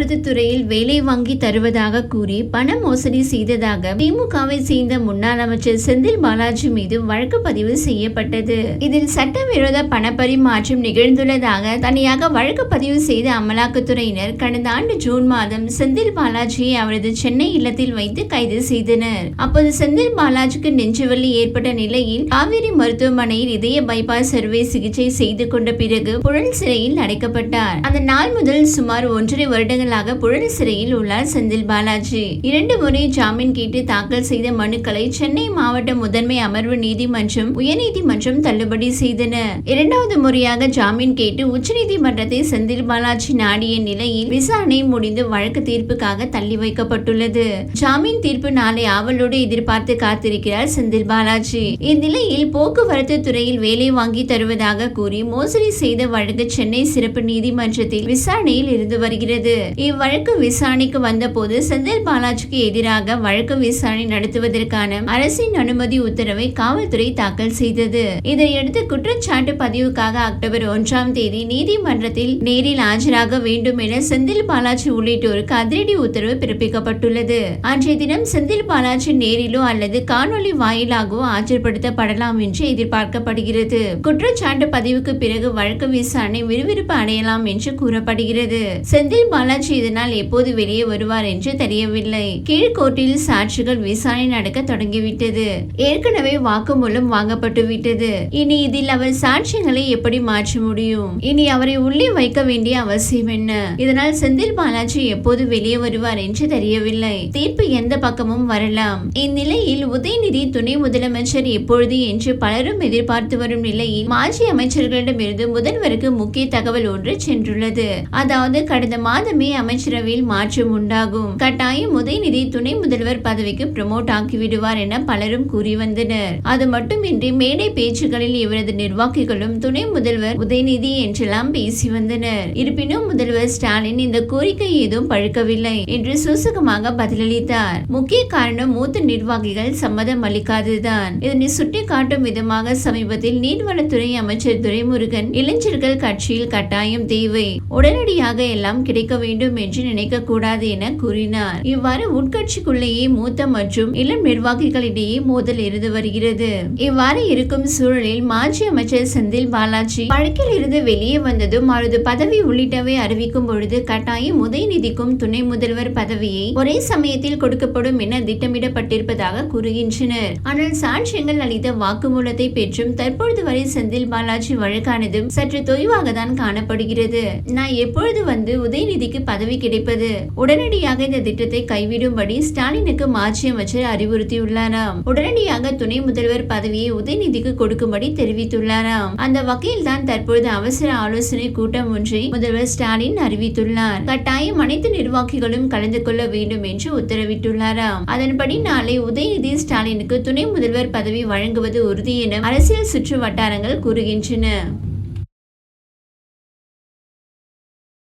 போக்குவரத்து துறையில் வேலை வாங்கி தருவதாக கூறி பண மோசடி செய்ததாக திமுகவை சேர்ந்த முன்னாள் அமைச்சர் செந்தில் பாலாஜி மீது வழக்கு பதிவு செய்யப்பட்டது. இதில் சட்டவிரோத பணப்பரிமாற்றம் நிகழ்ந்துள்ளதாக தனியாக வழக்கு பதிவு செய்த அமலாக்கத்துறையினர் கடந்த ஆண்டு ஜூன் மாதம் செந்தில் பாலாஜியை அவரது சென்னை இல்லத்தில் வைத்து கைது செய்தனர். அப்போது செந்தில் பாலாஜிக்கு நெஞ்சுவலி ஏற்பட்ட நிலையில் காவேரி மருத்துவமனையில் இதய பைபாஸ் அறுவை சிகிச்சை செய்து கொண்ட பிறகு புழல் சிறையில் அடைக்கப்பட்டார். அந்த நாள் முதல் சுமார் ஒன்றரை வருடங்கள் வருடங்களாக புழல் சிறையில் உள்ளார் செந்தில் பாலாஜி. இரண்டு முறை ஜாமீன் கேட்டு தாக்கல் செய்த மனுக்களை சென்னை மாவட்ட முதன்மை அமர்வு நீதிமன்றம் உயர்நீதிமன்றம் தள்ளுபடி செய்தன. இரண்டாவது முறையாக ஜாமீன் கேட்டு உச்சநீதிமன்றத்தை செந்தில் பாலாஜி நாடிய நிலையில் விசாரணை முடிந்து வழக்கு தீர்ப்புக்காக தள்ளி வைக்கப்பட்டுள்ளது. ஜாமீன் தீர்ப்பு நாளை ஆவலோடு எதிர்பார்த்து காத்திருக்கிறார் செந்தில் பாலாஜி. இந்நிலையில் போக்குவரத்து துறையில் வேலை வாங்கி தருவதாக கூறி மோசடி செய்த வழக்கு சென்னை சிறப்பு நீதிமன்றத்தில் விசாரணையில் இருந்து வருகிறது. இவ்வழக்கு விசாரணைக்கு வந்தபோது செந்தில் பாலாஜிக்கு எதிராக வழக்கு விசாரணை நடத்துவதற்கான அரசின் அனுமதி உத்தரவை காவல்துறை தாக்கல் செய்தது. இதையடுத்து குற்றச்சாட்டு பதிவுக்காக அக்டோபர் ஒன்றாம் தேதி நீதிமன்றத்தில் நேரில் ஆஜராக வேண்டும் என செந்தில் பாலாஜி உள்ளிட்டோருக்கு அதிரடி உத்தரவு பிறப்பிக்கப்பட்டுள்ளது. அன்றைய தினம் செந்தில் பாலாஜி நேரிலோ அல்லது காணொலி வாயிலாகவோ ஆஜர்படுத்தப்படலாம் என்று எதிர்பார்க்கப்படுகிறது. குற்றச்சாட்டு பதிவுக்கு பிறகு வழக்கு விசாரணை விறுவிறுப்பு அடையலாம் என்று கூறப்படுகிறது. செந்தில் பாலாஜி இதனால் எப்போது வெளியே வருவார் என்று தெரியவில்லை. கீழ்கோர்ட்டில் சாட்சிகள் விசாரணை நடக்க தொடங்கிவிட்டது. ஏற்கனவே வாக்குமூலம் வாங்கப்பட்டு விட்டது இனி இதில் அவர் சாட்சியங்களை எப்படி மாற்ற முடியும்? இனி அவரை உள்ளே வைக்க வேண்டிய அவசியம் என்ன? இதனால் செந்தில் பாலாஜி எப்போது வெளியே வருவார் என்று தெரியவில்லை. தீர்ப்பு எந்த பக்கமும் வரலாம். இந்நிலையில் உதயநிதி துணை முதலமைச்சர் எப்பொழுது என்று பலரும் எதிர்பார்த்து வரும் நிலையில் மாஜி அமைச்சர்களிடமிருந்து முதல்வருக்கு முக்கிய தகவல் ஒன்று சென்றுள்ளது. அதாவது கடந்த மாதமே அமைச்சரவையில் மாற்றம் உண்டாகும். கட்டாயம் உதயநிதி துணை முதல்வர் பதவிக்கு ப்ரமோட் ஆக்கிவிடுவார் என பலரும் கூறி வந்தனர். அது மட்டுமின்றி மேடை பேச்சுகளில் இவரது நிர்வாகிகளும் துணை முதல்வர் உதயநிதி என்றெல்லாம் பேசி வந்தனர். இருப்பினும் முதல்வர் ஸ்டாலின் இந்த கோரிக்கை ஏதும் பழுக்கவில்லை என்று சூசகமாக பதிலளித்தார். முக்கிய காரணம் மூத்த நிர்வாகிகள் சம்மதம் அளிக்காததுதான். இதனை சுட்டிக்காட்டும் விதமாக சமீபத்தில் நீர்வளத்துறை அமைச்சர் துரைமுருகன் இளைஞர்கள் கட்சியில் கட்டாயம் தேவை. உடனடியாக எல்லாம் கிடைக்க வேண்டும் வேண்டும் என்று நினைக்கக்கூடாது என கூறினார். இவ்வாறு உட்கட்சிக்குள்ளேயே மூத்த மற்றும் இளம் நிர்வாகிகளிடையே மோதல் இருந்து வருகிறது. இவ்வாறு இருக்கும் சூழலில் மாஜி அமைச்சர் செந்தில் பாலாஜி வழக்கில் இருந்து வெளியே வந்ததும் அவரது பதவி உள்ளிட்டவை அறிவிக்கும் பொழுது கட்டாயம் உதயநிதிக்கும் துணை முதல்வர் பதவியை ஒரே சமயத்தில் கொடுக்கப்படும் என திட்டமிடப்பட்டிருப்பதாக கூறுகின்றனர். ஆனால் சாட்சியங்கள் அளித்த வாக்குமூலத்தை பெற்றும் தற்பொழுது வரை செந்தில் பாலாஜி வழக்கானதும் சற்று தொய்வாக தான் காணப்படுகிறது. நான் எப்பொழுது வந்து உதயநிதிக்கு பதவி கிடைப்பது? உடனடியாக இந்த திட்டத்தை கைவிடும்படி ஸ்டாலினுக்கு மாற்றி அமைச்சர் அறிவுறுத்தியுள்ளாராம். உடனடியாக துணை முதல்வர் பதவியை உதயநிதிக்கு கொடுக்கும்படி தெரிவித்துள்ளாராம். அந்த வகையில் தான் தற்பொழுது அவசர ஆலோசனை கூட்டம் ஒன்றை முதல்வர் ஸ்டாலின் அறிவித்துள்ளார். கட்டாயம் அனைத்து நிர்வாகிகளும் கலந்து கொள்ள வேண்டும் என்று உத்தரவிட்டுள்ளாராம். அதன்படி நாளை உதயநிதி ஸ்டாலினுக்கு துணை முதல்வர் பதவி வழங்குவது உறுதி என அரசியல் சுற்று வட்டாரங்கள் கூறுகின்றன.